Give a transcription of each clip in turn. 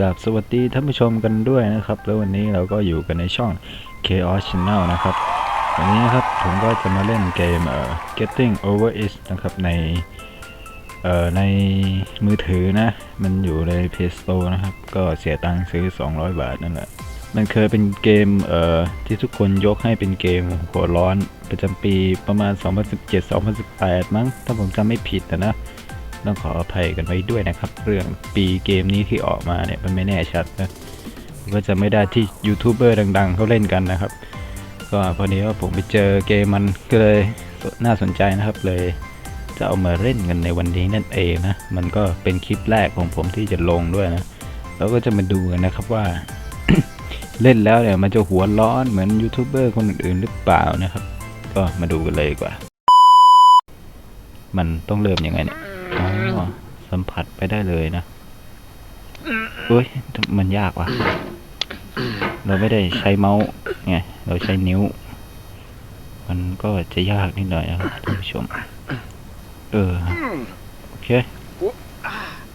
กับสวัสดีท่านผู้ชมกันด้วยนะครับ แล้ววันนี้เราก็อยู่กันในช่อง Chaos Channel นะครับ วันนี้นะครับผมก็จะมาเล่นเกมเอ่อ Getting Over It นะครับในเอ่อในมือถือนะ มันอยู่ใน Play Store นะครับ ก็เสียตังค์ซื้อ 200 บาทนั่นแหละ มันเคยเป็นเกมเอ่อที่ทุกคนยกให้เป็นเกมหัวร้อนประจำปีประมาณ 2017-2018 มั้งถ้าผมจำไม่ผิดนะนะ ต้องขออภัยกันไว้ด้วยนะครับ เรื่องปีเกมนี้ที่ออกมาเนี่ยมันไม่แน่ชัดนะก็จะไม่ได้ที่ยูทูบเบอร์ดัง ๆเขาเล่นกันนะครับ ก็พอดีว่าผมไปเจอเกมมันก็เลยน่าสนใจนะครับเลยจะเอามาเล่นกันในวันนี้นั่นเองนะ มันก็เป็นคลิปแรกของผมที่จะลงด้วยนะ แล้วก็จะมาดูกันนะครับว่า เล่นแล้วเนี่ยมันจะหัวร้อนเหมือนยูทูบเบอร์คนอื่นๆหรือเปล่านะครับ ก็มาดูกันเลยดีกว่า มันต้องเริ่มยังไงเนี่ย อ๋อสัมผัสไปได้เลยนะเอ้ย มันยากว่ะ เราไม่ได้ใช้เมาส์ไง เราใช้นิ้ว มันก็จะยากนิดหน่อยนะครับท่านผู้ชม เออ โอเค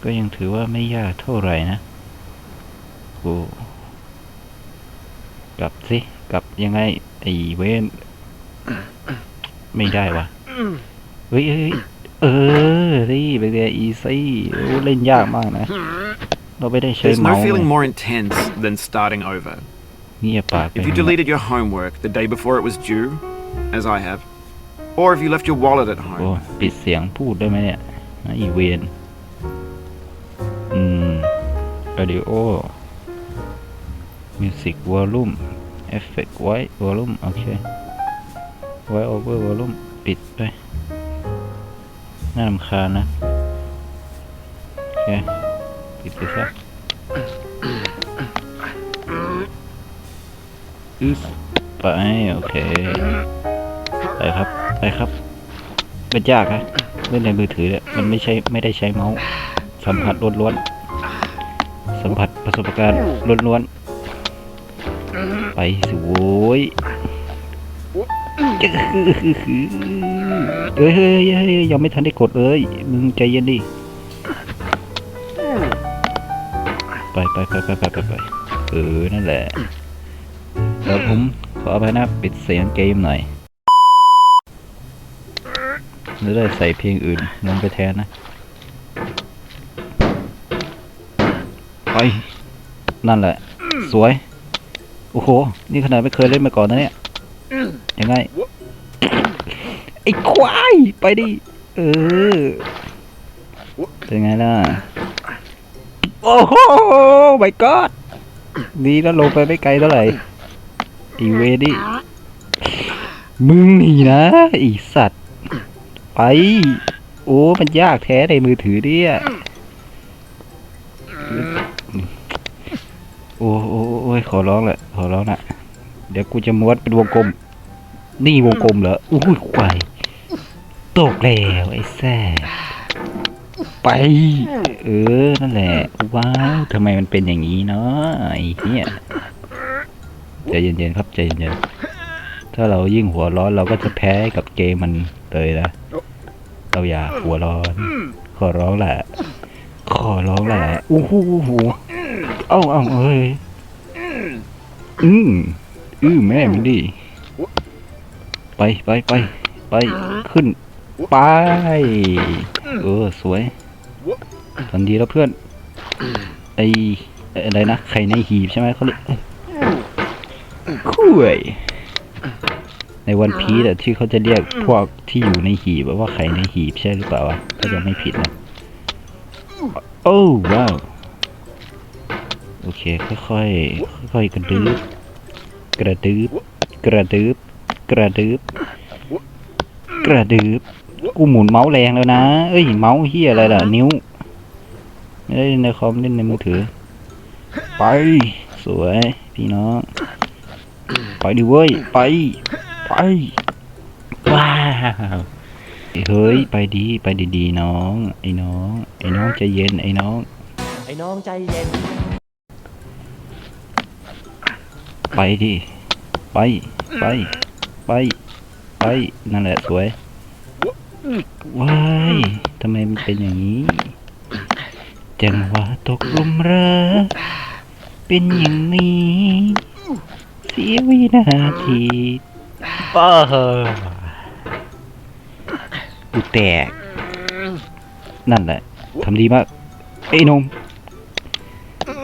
ก็ยังถือว่าไม่ยากเท่าไหร่นะกูกลับสิ กลับยังไงไอ้เวนไม่ได้ว่ะเฮ้ยเฮ้ย เออนี่เป็นไงอีซี่โอ้เล่นยากมากนะ เราไม่ได้ใช้ There's เมา no ส์ feeling more intense than starting over. เงียบปากไป If you deleted your homework the day before it was due, as I have, or if you left your wallet at โอ้ home, ปิดเสียงพูดได้ไหมเนี่ยนะอีเวนอืม audio music volume effect white volume โอเค white over volume ปิดไป น่ารำคาญนะ โอเค ปิดไปซะอึสไปโอเค ไปครับ ไปครับมันยากนะเล่นในมือถือเนี่ยมันไม่ใช่ไม่ได้ใช้เมาส์ สัมผัสล้วนๆสัมผัสประสบการณ์ล้วนๆไปสิโว้ย เฮ้ยเฮ้ยเฮ้ยยังไม่ทันได้กดเลยมึงใจเย็นดิ ไปไปไปไปไปไปไปเออ นั่นแหละเดี๋ยวผมขออภัยนะปิดเสียงเกมหน่อยหรือได้ใส่เพลงอื่นลงไปแทนนะ ไป นั่นแหละ สวย โอ้โห นี่ขนาดไม่เคยเล่นมาก่อนนะเนี่ยยังไง ไอ้ควาย ไปดิ เออ เป็นไงล่ะ โอ้โห my god ดีแล้วลงไปไม่ไกลเท่าไหร่อีเวดิมึงหนีนะอีสัตว์ ไป โอ้ มันยากแท้ในมือถือเนี่ยโอ้โอ้โอ้ขอร้องแหละขอร้องนะเดี๋ยวกูจะม้วนเป็นวงกลม นี่วงกลมเหรออุ้ยควายตกแล้วไอ้แซ่ไป เออ นั่นแหละ ว้าวทำไมมันเป็นอย่างนี้เนาะไอ้เนี่ยใจเย็นๆครับใจเย็นๆถ้าเรายิ่งหัวร้อนเราก็จะแพ้กับเกมมันเลยนะ เราอย่าหัวร้อน ขอร้องแหละ ขอร้องแหละอู้หูหูเอ้าเอ้าเอ้ยอืมอือแม่มึงดิ ไปไปไปไปขึ้น ไป เออ สวยทันดีแล้วเพื่อน ไออะไรนะ ไข่ในหีบใช่ไหมเขาเรียกคุยในวันพีแต่ที่เขาจะเรียกพวกที่อยู่ในหีบว่าไข่ในหีบใช่หรือเปล่าวะถ้าจะไม่ผิดนะ โอ้ว้าว โอเค ค่อยๆค่อยๆกระดึบกระดึบกระดึบ กระดึบกระดึบกูหมุนเมาส์แรงแล้วนะ เอ้ยเมาส์เฮียอะไรล่ะ นิ้ว ไม่ได้เล่นในคอมเล่นในมือถือ ไป สวย พี่น้อง ไปดิเว้ย ไป ไป ว้าวเฮ้ย ไปดี ไปดีๆน้อง ไอ้น้อง ไอ้น้องใจเย็น ไอ้น้อง ไอ้น้องใจเย็น ไปดิ ไป ไป ไป ไป นั่นแหละสวย ว้ายทำไมมันเป็นอย่างนี้ จังหวะตกลุมรักเป็นอย่างนี้เสียวินาทีป้ากูแตก นั่นแหละทำดีมากไอ้นม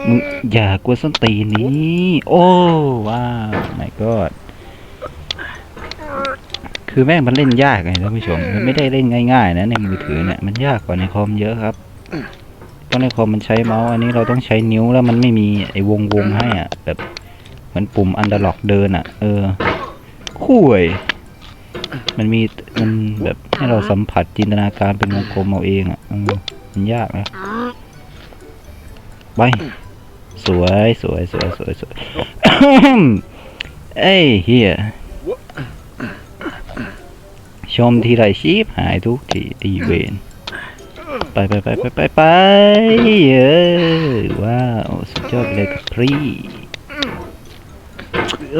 มึงอย่ากลัวส้นตีนนี้ โอ้ ว้าว my god คือแม่งมันเล่นยากไงท่านผู้ชมมันไม่ได้เล่นง่ายๆนะในมือถือเนี่ยมันยากกว่าในคอมเยอะครับเพราะในคอมมันใช้เมาส์อันนี้เราต้องใช้นิ้วแล้วมันไม่มีไอ้วงวงๆให้อะแบบเหมือนปุ่มอันเดอร์ล็อกเดินอะ เออคุยมันมีมันแบบให้เราสัมผัสจินตนาการเป็นวงกลมเอาเองอะเออมันยากนะไปสวยสวยสวยสวยสวยเอ้ยเฮีย ชมทีไรชีพหายทุกทีไอีเวนไปไปไปไปไปไปเออว้าวสุดยอดไปเลยครับพี่เอ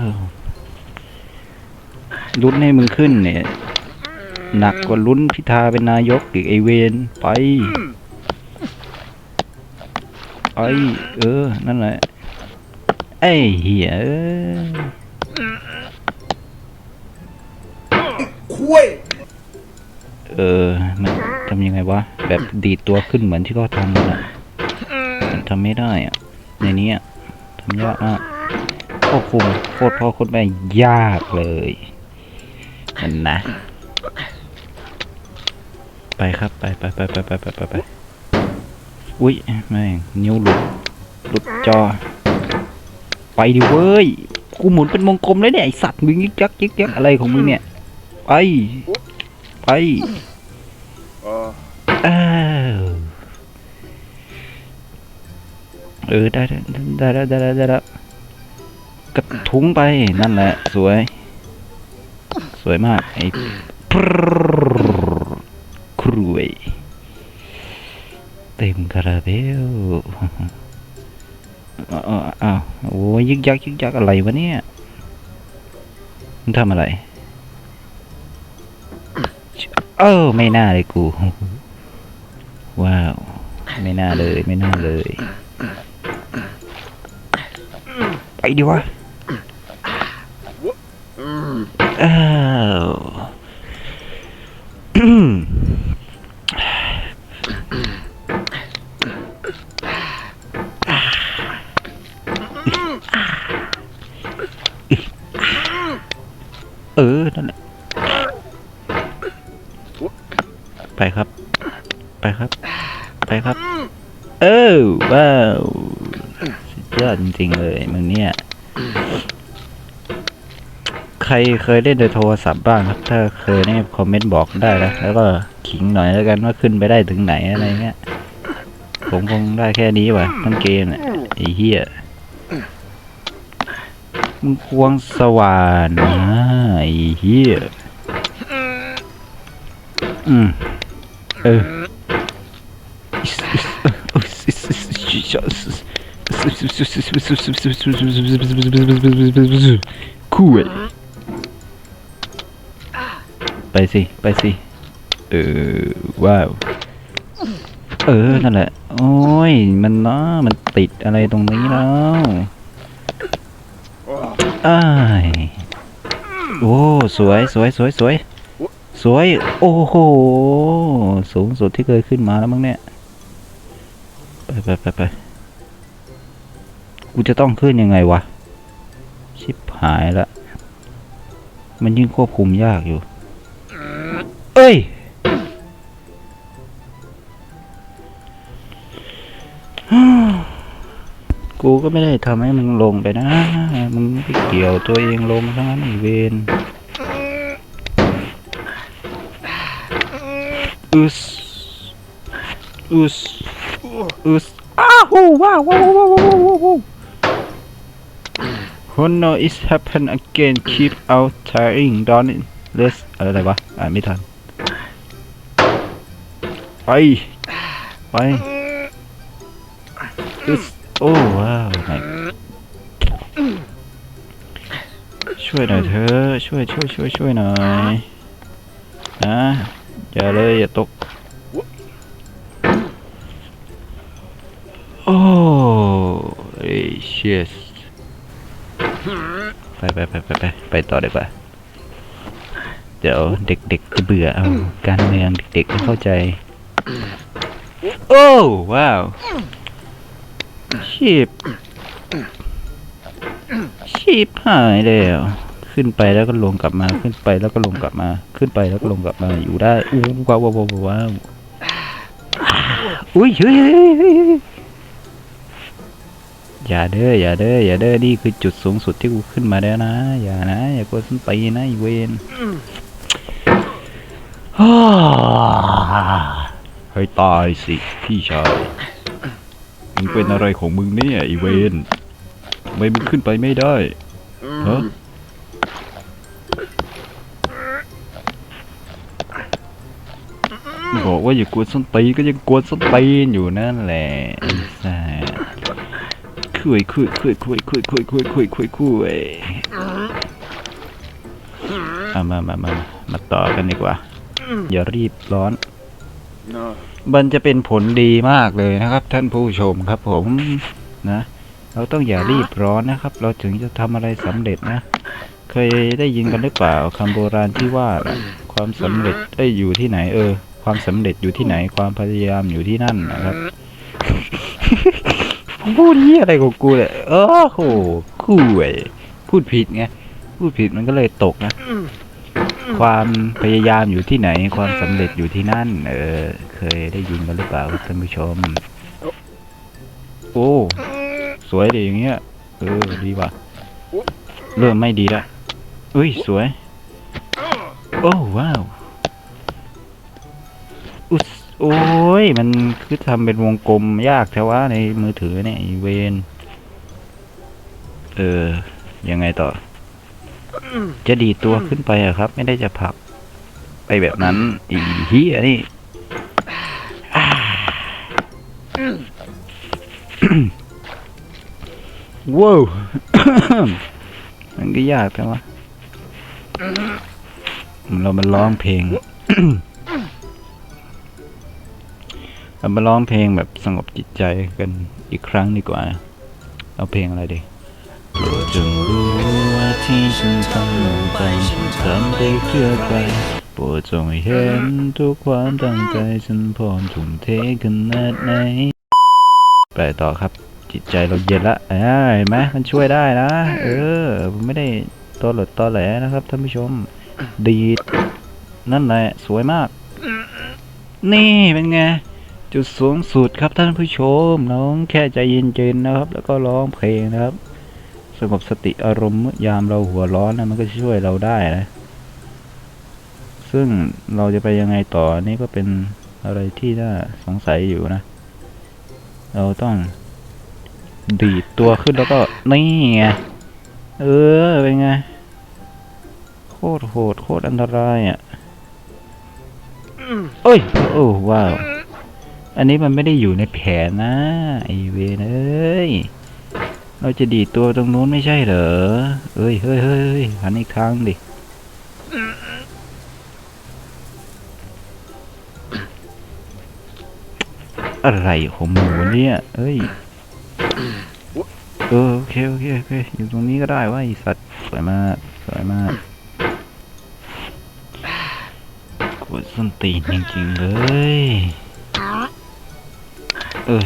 อลุ้นให้มึงขึ้นเนี่ย หนักกว่าลุ้นพิธาเป็นนายกอีกไอเวนไปไอ้เออ นั่นแหละไอ้เหี้ย เอ้ยเออ มันทำยังไงวะ แบบดีดตัวขึ้นเหมือนที่เขาทำนะมันทำไม่ได้อะในนี้อะทำยากมากควบคุมโคตรพ่อโคตรแม่ยากเลยนั่นนะ ไปครับไปไปไปไปไปไปไปไปอุ้ยแม่งนิ้วหลุดหลุดจอ ไปดิเว้ย กูหมุนเป็นวงกลมเลยเนี่ยไอสัตว์มึงยึกยักยึกยักอะไรของมึงเนี่ย ไป ไปเออได้ได้ได้ได้ได้ได้แล้กระทุ้งไปนั่นแหละ สวย สวยมากไอ้ครุยเต็มคาราเบลอ้าวโอ้ยยึกยักยึกยักอะไรวะเนี่ยมันทำอะไร เออไม่น่าเลยกู ว้าว ไม่น่าเลยไม่น่าเลย ไปดิวะอ้าวอืมเออ นั่นแหละ ไปครับ ไปครับ ไปครับ เออว้าวสุดยอดจริง ๆ เลยมึงเนี่ย ใครเคยเล่นโดยโทรศัพท์บ้างครับ ถ้าเคยเนี่ยคอมเมนต์บอกได้นะแล้วก็ขิงหน่อยแล้วกันว่าขึ้นไปได้ถึงไหนอะไรเงี้ย ผมคงได้แค่นี้ว่ะทั้งเกมเนี่ยไอ้เหี้ยมึงควงสว่านนะไอ้เหี้ยอืม เออคู่เว้ยไปสิ ไปสิ เออ ว้าว เออ นั่นแหละ โอ้ย มันเนาะมันติดอะไรตรงนี้แล้วอ้ายโอ้ สวย สวย สวย สวย สวย โอ้โห สูงสุดที่เคยขึ้นมาแล้วมั้งเนี่ย ไปไปไปไปกูจะต้องขึ้นยังไงวะ ชิบหายละ มันยิ่งควบคุมยากอยู่ เอ้ย กูก็ไม่ได้ทำให้มึงลงไปนะ มึงไปเกี่ยวตัวเองลงทั้งนั้นอีเวน Us. Us. Us. Ahoo! Wow! Wow! Wow! Wow! Wow! Wow! Hono is happen again. Keep out tiring. Don't let's uh, อะไรวะอ่านไม่ทัน ไป ไป Us. Uh, oh wow! My ช่วยหน่อยเธอ Ah. อย่าเลยอย่าตก โอ้ยเชียสไปไปไปไปไปไปต่อได้ปะเดี๋ยวเด็กๆจะเบื่อเอาการเมืองเด็กๆไม่เข้าใจ โอ้ว้าวชีพชีพหายแล้ว ขึ้นไปแล้วก็ลงกลับมาขึ้นไปแล้วก็ลงกลับมา ขึ้นไปแล้วก็ลงกลับมาอยู่ได้อู้ว้าวว้าวว้าวว้าวอุ้ยเฮ้ยเฮ้ยเฮ้ยเฮ้ยอย่าเด้ออย่าเด้ออย่าเด้อนี่คือจุดสูงสุดที่กูขึ้นมาแล้วนะ อย่านะ อย่ากดส้นตีนนะไอีเวนฮ่าให้ตายสิพี่ชายมึงเป็นอะไรของมึงเนี่ยไอีเวนทำไมมึงขึ้นไปไม่ได้ฮะ บอกว่าอย่ากวนส้นตีนก็ยังกวนส้นตีนอยู่นั่นแหละไอ้สัสคุยคุยคุยคุยคุยคุยคุยคุยคุยคุยเอามามามามาต่อกันดีกว่า อย่ารีบร้อน No. มันจะเป็นผลดีมากเลยนะครับ ท่านผู้ชมครับผมนะ เราต้องอย่ารีบร้อนนะครับ เราถึงจะทำอะไรสำเร็จนะ เคยได้ยินกันหรือเปล่าคำโบราณที่ว่าน่ะความสำเร็จได้ยอยู่ที่ไหนเออ ความสำเร็จอยู่ที่ไหนความพยายามอยู่ที่นั่นนะครับพูดเหี้ยอะไรของกูเนี่ยเออโหคู่เว้ยพูดผิดไงพูดผิดมันก็เลยตกนะ ความพยายามอยู่ที่ไหน ความสำเร็จอยู่ที่นั่น เออ เคยได้ยินกันหรือเปล่าครับท่านผู้ชม โอ้สวยดีอย่างเงี้ยเออดีว่ะเริ่มไม่ดีละอุ้ยสวย โอ้ว้าวอุส โอ้ย มันคือทำเป็นวงกลมยากแท้ว่าในมือถือเนี่ยเวนเออ ยังไงต่อ จะดีตัวขึ้นไปอะครับ ไม่ได้จะผักไปแบบนั้น อีฮียนี่ว้าวมันก็ยากแต่ว่าเรามาร้องเพลง เรามาร้องเพลงแบบสงบจิตใจกันอีกครั้งดีกว่านะเอาเพลงอะไรดีโปรดจงรู้ว่าที่ฉันทำลงไปฉันทำไปเพื่อใครโปรดจงเห็นทุกความตั้งใจฉันพร้อมทุ่มเทขนาดไหนไปต่อครับจิตใจเราเย็นละเอ้ยเห็นไหมมันช่วยได้นะ เออผมไม่ได้ตอหลดตอแหลนะครับท่านผู้ชม ดีดนั่นแหละ สวยมาก นี่เป็นไง จุดสูงสุดครับท่านผู้ชม น้องแค่ใจเย็นๆนะครับ แล้วก็ร้องเพลงนะครับ สงบสติอารมณ์เมื่อยามเราหัวร้อนนะมันก็ช่วยเราได้นะซึ่งเราจะไปยังไงต่อนี่ก็เป็นอะไรที่น่าสงสัยอยู่นะ เราต้องดีดตัวขึ้นแล้วก็นี่ไงเออเป็นไงโคตรโหดโคตรอันตรายอะเอ้ยโอ้ว้าว อันนี้มันไม่ได้อยู่ในแผนนะไอเวนเอ้ย เราจะดีตัวตรงนู้นไม่ใช่เหรอ เอ้ยเฮ้ยเฮ้ยหันอีกทางดิ อะไรของหมูเนี่ย เอ้ย เออโอเคโอเคโอเคอยู่ตรงนี้ก็ได้ว่าไอสัตว์สวยมากสวยมากกดส้นตีนจริงๆเลย 응.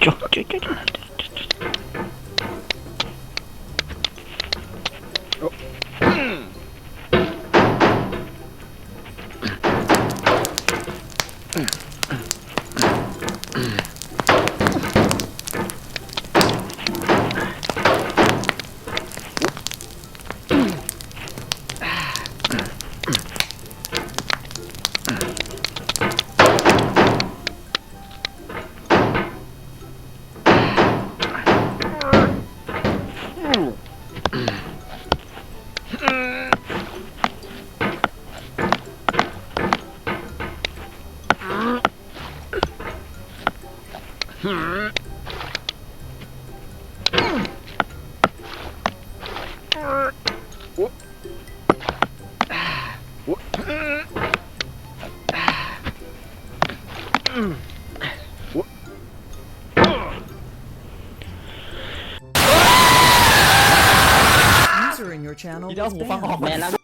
쪼쪼쪼쪼 User in your channel is banned.